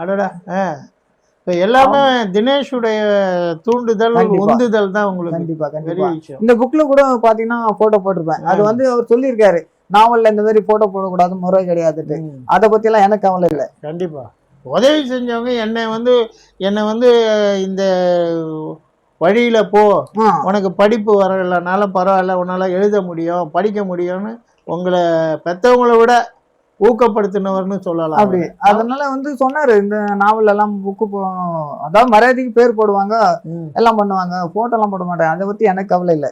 அடடா இப்போ எல்லாமே தினேஷுடைய தூண்டுதல். உந்துதல் தான் உங்களுக்கு கண்டிப்பா கண்டிப்பா. இந்த புக்ல கூட பாத்தீங்கன்னா போட்டோ போட்டிருப்பேன். அது வந்து அவர் சொல்லியிருக்காரு நாவல்ல இந்த மாதிரி போட்டோ போடக்கூடாது முறை கிடையாதுட்டு. அதை பத்தி எல்லாம் எனக்கு கவலை இல்லை. கண்டிப்பா. உதவி செஞ்சவங்க என்னை வந்து என்னை வந்து இந்த வழியில போ. உனக்கு படிப்பு வரலைனாலும் பரவாயில்ல உன்னால எழுத முடியும் படிக்க முடியும்னு உங்களை பெத்தவங்களை விட ஊக்கப்படுத்தினவர்னு சொல்லலாம். அப்படி. அதனால வந்து சொன்னாரு இந்த நாவல் எல்லாம் புக்கு அதாவது மரியாதைக்கு பேர் போடுவாங்க எல்லாம் பண்ணுவாங்க போட்டோ எல்லாம் போட மாட்டாங்க. அதை பத்தி எனக்கு கவலை இல்லை.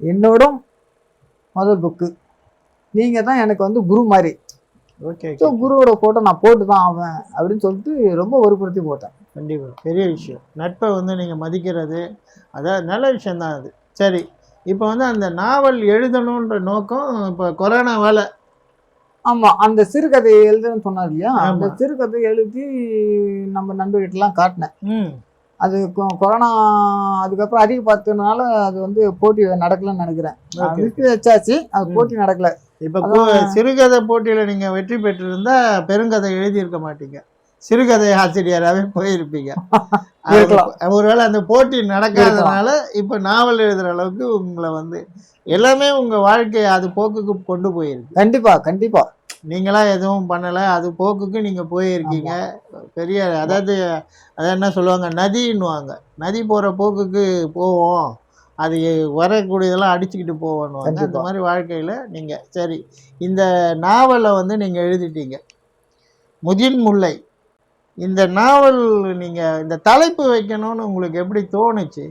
என்னோட முதல் புக்கு நீங்க தான் எனக்கு வந்து குரு மாதிரி. ஓகே ஸோ குருவோட போட்டோ நான் போட்டு தான் ஆவேன் அப்படின்னு சொல்லிட்டு ரொம்ப வற்புறுத்தி போட்டேன். கண்டிப்பா. பெரிய விஷயம். நட்பை வந்து நீங்க மதிக்கிறது அதான் நல்ல விஷயம்தான் அது. சரி. இப்போ வந்து அந்த நாவல் எழுதணுன்ற நோக்கம் இப்போ கொரோனாவால ஆமா அந்த சிறுகதையை எழுதுன்னு சொன்னார் இல்லையா? அந்த. சிறுகதை எழுதி நம்ம நண்பர்கிட்டலாம் காட்டினேன். அது கொரோனா அதுக்கப்புறம் அதிக பார்த்ததுனால அது வந்து போட்டி நடக்கலன்னு நினைக்கிறேன். விட்டு வச்சாச்சு அது. போட்டி நடக்கல. இப்போ சிறுகதை போட்டியில நீங்க வெற்றி பெற்றிருந்தா பெருங்கதை எழுதியிருக்க மாட்டீங்க. சிறுகதை ஆசிரியராகவே போயிருப்பீங்க. ஒருவேளை அந்த போட்டி நடக்காதனால இப்போ நாவல் எழுதுற அளவுக்கு உங்களை வந்து எல்லாமே உங்க வாழ்க்கையை அது போக்குக்கு கொண்டு போயிருக்கு. கண்டிப்பா கண்டிப்பா. நீங்களா எதுவும் பண்ணல அது போக்குக்கு நீங்க போயிருக்கீங்க. பெரிய அதாவது அதை என்ன சொல்லுவாங்க? நதின்னுவாங்க. நதி போற போக்குக்கு போவோம். அது வரக்கூடியதெல்லாம் அடிச்சுக்கிட்டு போவோம்னுவாங்க அந்த. மாதிரி வாழ்க்கையில நீங்க சரி இந்த நாவலை வந்து நீங்க எழுதிட்டீங்க. முதின் முல்லை இந்த நாவல் நீங்கள் இந்த தலைப்பு வைக்கணும்னு உங்களுக்கு எப்படி தோணுச்சு?